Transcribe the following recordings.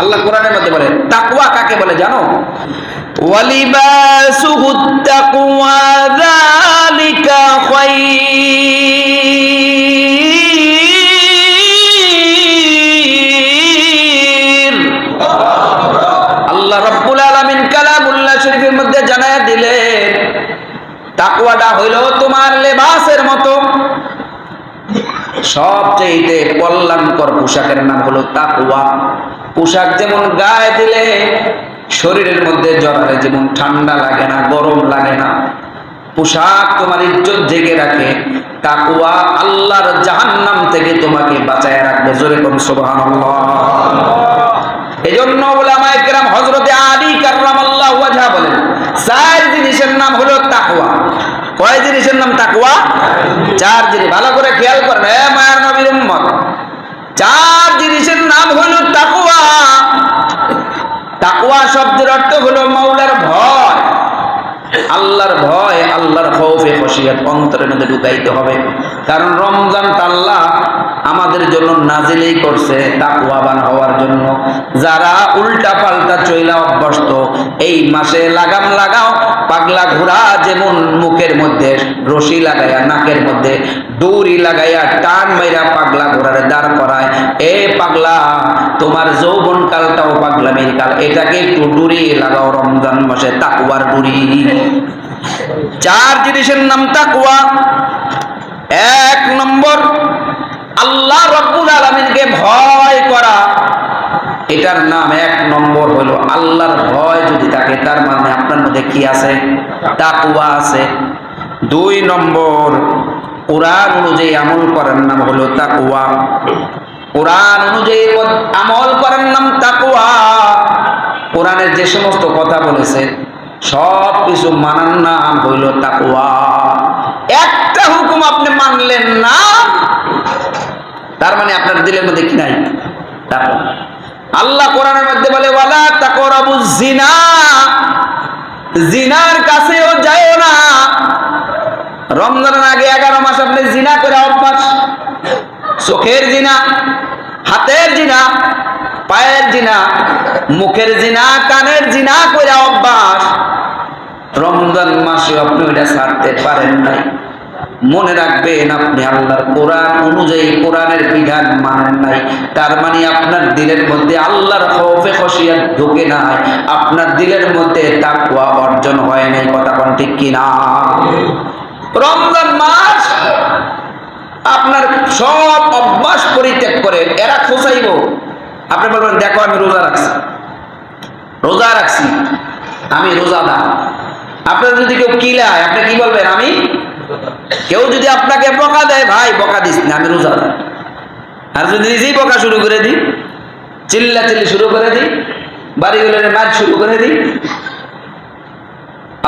আল্লাহ কোরআনের মধ্যে বলে তাকুয়া কাকে বলে জানো? ওয়ালিবাসুহু তাকওয়া যালিকা খায়র আল্লাহ রাব্বুল আলামিন কালামুল্লাহ শরীফের মধ্যে জানায়া দিলেন তাকওয়াটা হইল তোমার লেবাসের মতো। সবচেয়ে কল্যাণকর পোশাকের নাম হলো তাকুয়া পোশাক যেমন গায়ে দিলে শরীরের মধ্যে জড়ালে যেমন ঠান্ডা লাগে না, গরম লাগে না। পোশাক তোমার ইজ্জত জেগে রাখে। তাকুয়া আল্লাহর জাহান্নাম থেকে তোমাকে বাঁচায় রাখবে। জোরে সুবহানাল্লাহ। এই জন্য ওলামায়ে কেরাম হযরতে আলী কাররামাল্লাহু ওয়াজহা বলেন, চার জিনিসের নাম হলো তাকুয়া কয় জিনিসের নাম তাকুয়া চার জিনিস। ভালো করে খেয়াল করেন হে মায়ার নবীর উম্মত। চার জিনিসের নাম হলো তাকওয়া। তাকওয়া শব্দের অর্থ হলো মাওলার ভয় আল্লাহর ভয়, আল্লাহর খৌফে খসিয়াত অন্তরের মধ্যে ঢুকাইতে হবে। কারণ রমজান আল্লাহ আমাদের জন্য নাজিলেই করছে তাকুয়াবান হওয়ার জন্য। যারা উল্টা পাল্টা চইলা অভ্যস্ত, এই মাসে লাগাম লাগাও, পাগলা ঘোড়া যেমন মুখের মধ্যে রশি লাগাইয়া নাকের মধ্যে দৌড়ি লাগাইয়া টান মাইরা পাগলা ঘোড়ারে দাঁড় করায়, এ পাগলা, তোমার যৌবন কালটাও পাগলামির কাল, এটাকে একটু ডুরি লাগাও রমজান মাসে তাকুয়ার ডুরি। চার জিনিসের নাম তাকুয়া এক নম্বর, আল্লাহ রব্বুল আলমিনকে ভয় করা। এটার নাম এক নম্বর হলো আল্লাহর ভয় যদি থাকে, তার মানে আপনার মধ্যে কি আছে? তাকুয়া আছে। দুই নম্বর, কোরআন অনুযায়ী আমল করার নাম হলো তাকুয়া কোরআন অনুযায়ী আমল করার নাম তাকুয়া কোরআনের যে সমস্ত কথা বলেছে সব কিছু মানার নাম হইল তাকুয়া একটা হুকুম আপনি মানলেন না, তার মানে আপনার দিলের মধ্যে কি নাই? আল্লাহ কোরআনের মধ্যে বলে, ওয়ালা তাকরাবু জিনা জিনার কাছেও যায়ও না। রমজানের আগে এগারো মাস আপনি জিনা করে অভ্যাস। চোখের জিনা হাতের জিনা পায়ের জিনা মুখের জিনা কানের জিনা করে রমজান মাসে আপনি ওইটা ছাড়তে পারেন নাই। মনে রাখবেন আপনি আল্লাহর কোরআন অনুযায়ী কোরআনের বিধান মানেন নাই। তার মানে আপনার দিলের মধ্যে আল্লাহর খৌফে খসিয়াত ঢুকে নাই। আপনার দিলের মধ্যে তাকওয়া অর্জন হয় নাই। কথা কোন ঠিক কিনা? রমজান মাস আপনার সব অভ্যাস পরিত্যাগ করে এরা খোঁচাইব আপনি বলবেন, দেখো, আমি রোজা রাখছি। রোজা রাখছি। আমি রোজাদার। আপনার যদি কেউ কিলায়, আপনি কি বলবেন, আমি? কেউ যদি আপনাকে বকা দেয়, ভাই, বকা দিস না, আমি রোজাদার আর যদি নিজেই বকা শুরু করে দিই চিল্লা চিল্লি শুরু করে দিই বাড়িগুলোর মাছ শুরু করে দিই,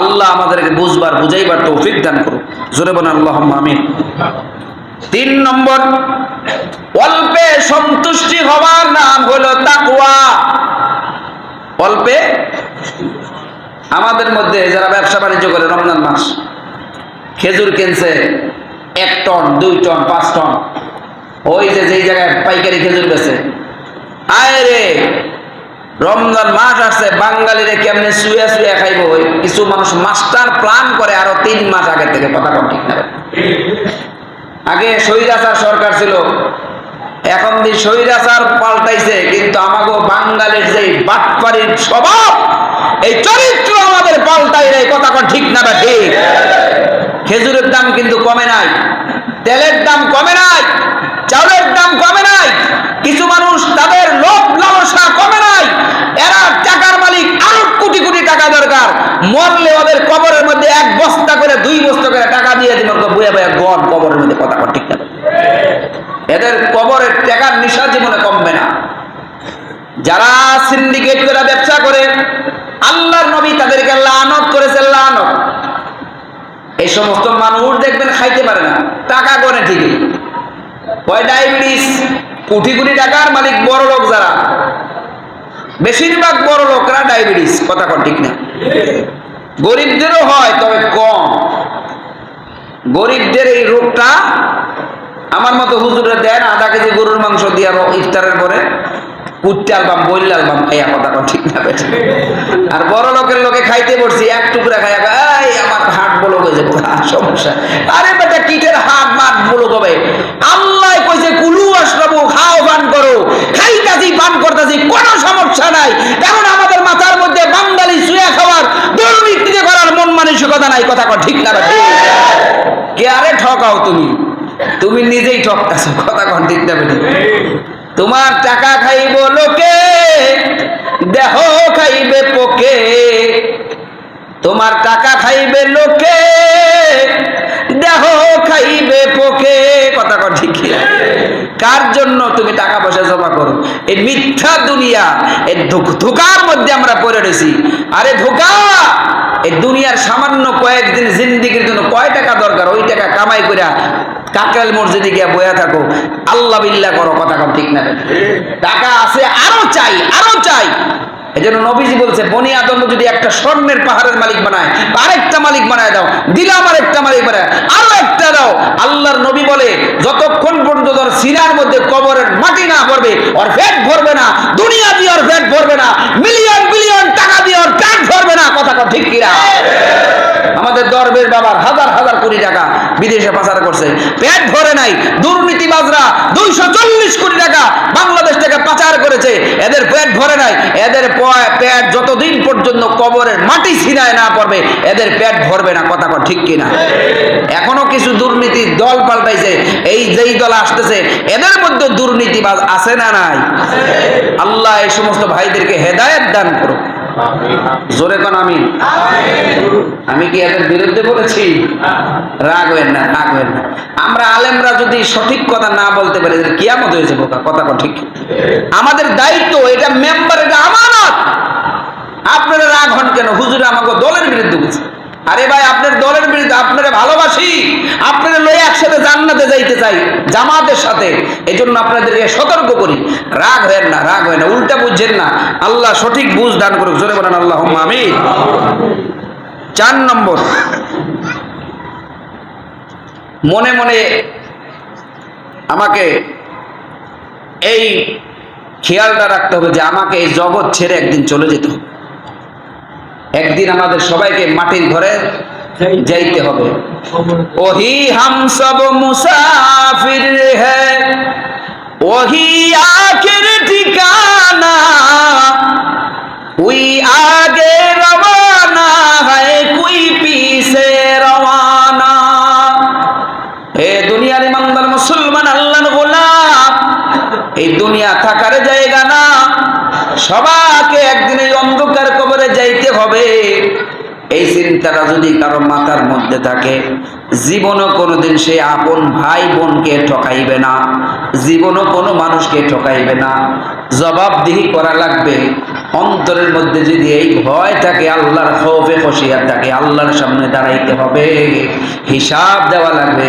আল্লাহ আমাদেরকে বুঝবার, বুঝাইবার তৌফিক দান করুক। জোরে বলেন আল্লাহ আমিন। তিন নম্বর, অল্পে সন্তুষ্টি হওয়ার নাম হলো তাকুয়া অল্পে আমাদের মধ্যে যারা ব্যবসা বাণিজ্য করে, রমজান মাস, খেজুর কিনছে এক টন, দুই টন, পাঁচ টন, ওই যে যেই জায়গায় পাইকারি খেজুর বেছে আয় রে, রমজান মাস আসছে, বাঙালিরে কেমনে শুয়ে শুয়ে খাইব? ওই কিছু মানুষ মাস্টার প্ল্যান করে, আরও তিন মাস আগে থেকে কথা কম ঠিক না আগে স্বৈরাচার সরকার ছিল, এখন দি স্বৈরাচার পাল্টাইছে, কিন্তু আমাকে বাঙালির যে বাটপাড়ির স্বভাব এই চরিত্র আমাদের পাল্টাই নেই কথা ঠিক না বা ঠিক? খেজুরের দাম কিন্তু কমে নাই, তেলের দাম কমে নাই, চাউলের দাম কমে নাই, কিছু মানুষ তাদের লোভ লালসা কমে নাই, এরা টাকার মালিক আরও কোটি কোটি টাকা দরকার, মরলে ওদের কবরের মধ্যে এক বস্তা করে, দুই বস্তা করে টাকা দিয়ে দিব বুয়া বুয়া গড কবরের মধ্যে কথা ঠিক না এদের কবরের টাকার নিশা জীবনে কমবে না। যারা সিন্ডিকেট করে, ব্যবসা করে আল্লাহর নবী তাদেরকে লানত করেছে, লানত। এই সমস্ত মানুষ দেখবেন খাইতে পারে না, টাকা করে ঠিকই। হয় ডায়াবেটিস, কোটি কোটি টাকার মালিক বড় লোক যারা। বেশিরভাগ বড় লোকরা ডায়াবেটিস, কথা কন ঠিক না। গরিবদেরও হয়, তবে কম। গরিবদের এই রোগটা আমার মতো হুজুরে দেন আধা কেজি গরুর মাংস দিয়ে ইফতারের পরে। কুট্টে আলবাম বললে আলবাম খাইয়া কথা ঠিক না আর বড় লোকের লোকে খাইতে পড়ছি এক টুকরা খাইয়া এই, আমার হাট বলো যাব সমস্যা। আরে বেটা, কিটের হাট মাঠ বলো কবে আল্লাহ কইছে, কুলু আসরাবু খাও, পান করো। খাইতাছি, পান করতেছি, কোনো সমস্যা নাই। কারণ আমাদের মাথার মধ্যে বাঙালি শুয়ে খাওয়ার দুর্নীতিতে করার মন মানসিকতা নাই। কথা কন ঠিক না কে আরে ঠকাও তুমি? তুমি নিজেই ঠকতাছো, কথা কন ঠিক না তোমার টাকা খাইব লোকে, দেহ খাইবে পোকে। তোমার টাকা খাইবে লোকে, দেহ খাইবে পোকে। কথা কর ঠিক কার জন্য তুমি টাকা পয়সা জমা করো? এই মিথ্যা দুনিয়া এই ধোক- ধোকার মধ্যে আমরা পড়ে রয়েছি। আরে ধোকা! এই দুনিয়ার সামান্য কয়েকদিন জিন্দিগির জন্য কয় টাকা দরকার? ওই টাকা কামাই করে কাকরাল মসজিদে গিয়া বয়া থাকো। আল্লাহ বিল্লাহ করো, কথা কম ঠিক না টাকা আছে, আরও চাই আরও চাই। এই জন্য নবীজি বলছে, বনি আদম যদি একটা স্বর্ণের পাহাড়ের মালিক বানায়, আরেকটা মালিক বানায় দাও, দিলাম আর একটা মালিক বানায়, আরও একটা দাও। আল্লাহর নবী বলে, যতক্ষণ পর্যন্ত তোর সিনার মধ্যে কবরের মাটি না ভরবে, ওর পেট ভরবে না দুনিয়া দিয়ে ওর পেট ভরবে না, মিলিয়ন বিলিয়ন টাকা দিয়ে ওর পেট কথা কর ঠিক কিরা আমাদের দরবের বাবার হাজার হাজার কোটি টাকা বিদেশে পাচার করছে। পেট ভরে নাই, দুর্নীতিবাজরা দুইশো চল্লিশ কোটি টাকা বাংলাদেশ থেকে পাচার করেছে। এদের পেট ভরে নাই, এদের পেট যতদিন পর্যন্ত কবরের মাটি ছিনায় না পড়বে, এদের পেট ভরবে না, কথা কর ঠিক কিনা? এখনও কিছু দুর্নীতি দল পাল্টাইছে, এই যেই দল আসতেছে, এদের মধ্যে দুর্নীতিবাজ আছে না নাই? আল্লাহ এই সমস্ত ভাইদেরকে হেদায়েত দান করো জোরে কন আমি আমি কি এদের বিরুদ্ধে বলেছি? রাগ হয়েন না, রাগ না। আমরা আলেমরা যদি সঠিক কথা না বলতে পারি তাহলে কিয়ামত হয়েছে বোকা। কথা ঠিক আমাদের দায়িত্ব, এটা মেম্বার এটা আমানত। আপনারা রাগ হন কেন? হুজুরে আমাকে দলের বিরুদ্ধে বলছে। আরে ভাই, আপনার দলের বিরুদ্ধে আপনারা ভালোবাসি। আপনারা লয়ে একসাথে জান্নাতে যাইতে চাই, জামাতের সাথে। এই জন্য আপনাদেরকে সতর্ক করি। রাগ হয় না, রাগ হয় না, উল্টা বুঝছেন না। আল্লাহ সঠিক বুঝ দান করুক, জোরে বলেন আল্লাহ আমি চার নম্বর। মনে মনে আমাকে এই খেয়ালটা রাখতে হবে যে আমাকে এই জগৎ ছেড়ে একদিন চলে যেতে হবে। একদিন আমাদের সবাইকে মাটির ঘরে যাইতে হবে। ওহি হাম সব মুসাফির ওহি আখির ঠিকানা উই আগে রওয়ানা হয়, কুই পিছে রওয়ানা। এ দুনিয়ার ইমানদার মুসলমান, আল্লাহর গোলাম, এই দুনিয়া থাকার জায়গা না, সবার চিন্তাটা যদি কারও মাথার মধ্যে থাকে, জীবনও কোনোদিন সে আপন ভাই বোনকে ঠকাইবে না, জীবনও কোনো মানুষকে ঠকাইবে না। জবাবদিহি করা লাগবে, অন্তরের মধ্যে যদি এই ভয় থাকে, আল্লাহর খৌফে খসিয়ার থাকে, আল্লাহর সামনে দাঁড়াইতে হবে, হিসাব দেওয়া লাগবে।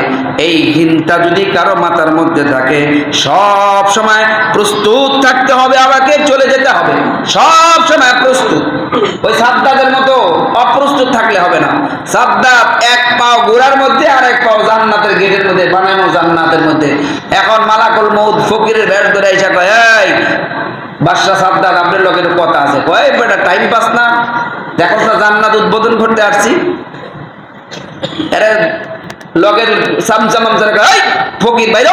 এই হিনটা যদি কারও মাথার মধ্যে থাকে, সব সময় প্রস্তুত থাকতে হবে, আমাকে চলে যেতে হবে। সব সময় প্রস্তুত। ওই সাদ্দাদের মতো অপ্রস্তুত থাকলে হবে না। সাদ্দাত এক পাও গোড়ার মধ্যে আর এক পাও জান্নাতের গেটের মধ্যে, বানানো জান্নাতের মধ্যে। এখন মালাকুল মৌদ ফকিরের ভেট ধরে এসে কয়, এই, বাদশাহ সাদ্দাত, আপনার লোকের কথা আছে। কয় বেটা টাইম পাস না। দেখো না জান্নাত উদ্বোধন করতে আসছি। এরা লগের সামসা মামসা এই, ফকির বাইর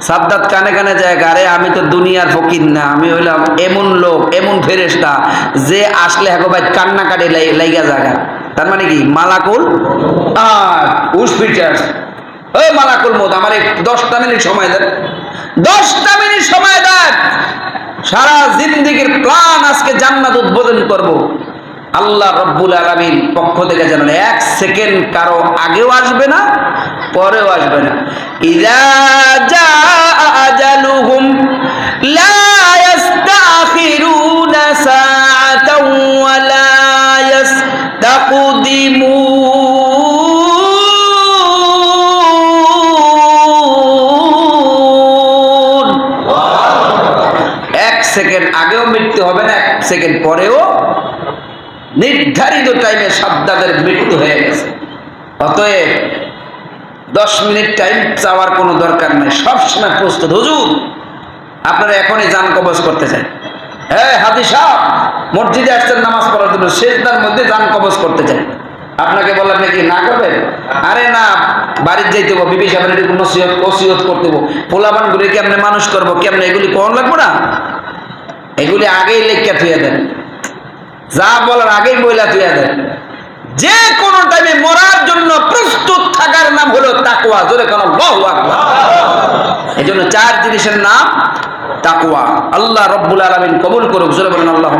সাদ্দাত কানে কানে যায়, আরে, আমি তো দুনিয়ার ফকির না, আমি হইলাম এমন লোক, এমন ফেরেস্তা যে আসলে হ্যাঁ ভাই কান্না কাটে লাইগা জায়গা তার মানে কি? মালাকুল উসপিটার্স ওই মালাকুল মত আমার দশটা মিনিট সময় দেন। দশটা মিনিট সময় দেন! সারা জিন্দিগির প্ল্যান আজকে জান্নাত উদ্বোধন করব। আল্লাহ রব্বুল আলমীর পক্ষ থেকে জানান এক সেকেন্ড কারও আগেও আসবে না, পরেও আসবে না। ইস্তাকদিমুন এক সেকেন্ড আগেও মৃত্যু হবে না, এক সেকেন্ড পরেও নির্ধারিত টাইমে সাদ্দাদের মৃত্যু হয়ে গেছে। অতএব দশ মিনিট টাইম চাওয়ার কোনো দরকার নেই। সবসময় প্রস্তুত। হুজুর, আপনারা এখনই যান কবজ করতে চান হ্যাঁ হাদি সাহ মসজিদে আসছেন নামাজ পড়ার জন্য শেষদার মধ্যে যান কবজ করতে চান আপনাকে বললাম নাকি না করবেন? আরে না, বাড়ির যাইতে হব বিবি সাহেবের এরকম করতে হব পোলাবান কেমনে মানুষ করব, কেমনে এগুলি কোন লাগবো না? এগুলি আগেই লেখা থুয়ে দেন। যা বলার আগেই বইলা তুই দেন। যে কোনো টাইমে মরার জন্য প্রস্তুত থাকার নাম হলো তাকুয়া জোরে কেন এই জন্য চার জিনিসের নাম তাকুয়া আল্লাহ রব্বুল আলমিন কবুল করুক, জোরে বলেন আল্লাহ